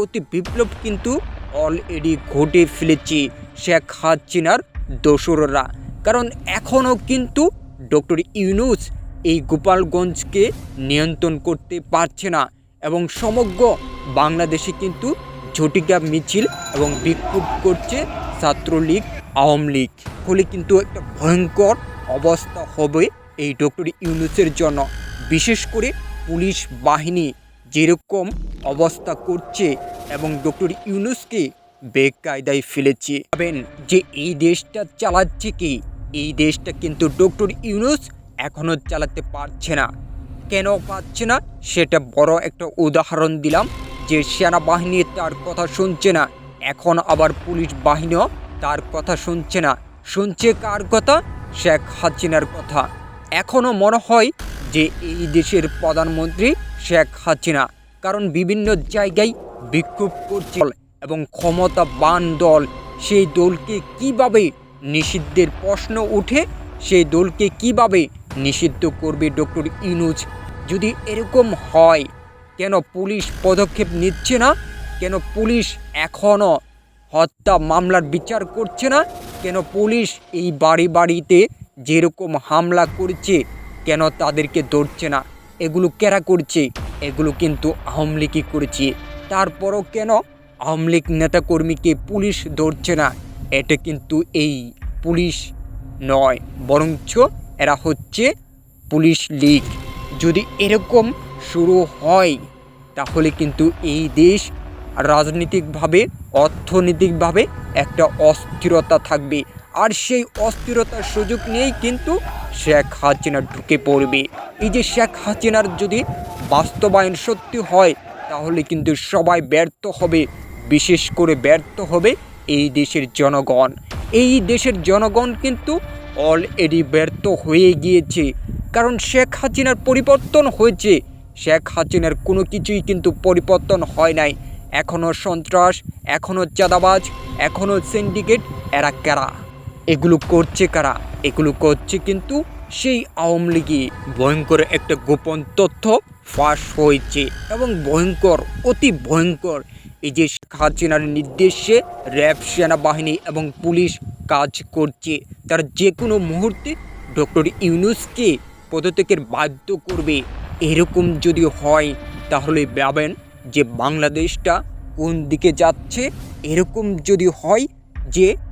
অতি বিপ্লব কিন্তু অলরেডি ঘটে ফেলেছে শেখ হাসিনার দোসররা। কারণ এখনও কিন্তু ডক্টর ইউনুস এই গোপালগঞ্জকে নিয়ন্ত্রণ করতে পারছে না এবং সমগ্র বাংলাদেশে কিন্তু ঝটিকা মিছিল এবং বিক্ষোভ করছে ছাত্রলীগ, আওয়ামী লীগ। ফলে কিন্তু একটা ভয়ঙ্কর অবস্থা হবে এই ডক্টর ইউনুসের জন্য। বিশেষ করে পুলিশ বাহিনী যেরকম অবস্থা করছে এবং ডক্টর ইউনুসকে বেকায়দায় ফেলেছে। ভাবেন যে এই দেশটা চালাচ্ছে কি? এই দেশটা কিন্তু ডক্টর ইউনুস এখনও চালাতে পারছে না। কেন পাচ্ছে না? সেটা বড় একটা উদাহরণ দিলাম যে সেনাবাহিনী তার কথা শুনছে না। এখন আবার পুলিশ বাহিনীও তার কথা শুনছে না। শুনছে কার কথা? শেখ হাসিনার কথা। এখনও মনে হয় যে এই দেশের প্রধানমন্ত্রী শেখ হাসিনা, কারণ বিভিন্ন জায়গায় বিক্ষোভ করছে এবং ক্ষমতাবান দল। সেই দলকে কীভাবে নিষিদ্ধের প্রশ্ন উঠে সেই দলকে কীভাবে নিষিদ্ধ করবে ডক্টর ইউনুস? যদি এরকম হয়, কেন পুলিশ পদক্ষেপ নিচ্ছে না? কেন পুলিশ এখনও হত্যা মামলার বিচার করছে না? কেন পুলিশ এই বাড়ি বাড়িতে যেরকম হামলা করছে, কেন তাদেরকে ধরছে না? এগুলো কেরা করছে? এগুলো কিন্তু আওয়ামী লীগই করেছে। তারপরও কেন আওয়ামী লীগ নেতাকর্মীকে পুলিশ ধরছে না? এটা কিন্তু এই পুলিশ নয়, বরঞ্চ এরা হচ্ছে পুলিশ লীগ। যদি এরকম শুরু হয়, তাহলে কিন্তু এই দেশ রাজনৈতিকভাবে, অর্থনৈতিকভাবে একটা অস্থিরতা থাকবে। আর সেই অস্থিরতার সুযোগ নিয়েই কিন্তু শেখ হাসিনা ঢুকে পড়বে। এই যে শেখ হাসিনার যদি বাস্তবায়ন সত্যি হয়, তাহলে কিন্তু সবাই ব্যর্থ হবে, বিশেষ করে ব্যর্থ হবে এই দেশের জনগণ। এই দেশের জনগণ কিন্তু অলরেডি ব্যর্থ হয়ে গিয়েছে। কারণ শেখ হাসিনার পরিবর্তন হয়েছে। শেখ হাসিনার কোনো কিছুই কিন্তু পরিবর্তন হয় নাই। এখনও সন্ত্রাস এখনও চাঁদাবাজ এখনও সিন্ডিকেট এরা কারা? এগুলো করছে কারা? এগুলো করছে কিন্তু সেই আওয়ামী লীগই। ভয়ঙ্কর একটা গোপন তথ্য ফাঁস হয়েছে এবং ভয়ঙ্কর, অতি ভয়ঙ্কর। এই যে শেখ হাসিনার নির্দেশে র্যাব সেনাবাহিনী এবং পুলিশ কাজ করছে। তারা যে কোনো মুহূর্তে ডক্টর ইউনুসকে পদত্যাগের বাধ্য করবে। এরকম যদি হয়, তাহলে ভাবেন যে বাংলাদেশটা কোন দিকে যাচ্ছে? এরকম যদি হয় যে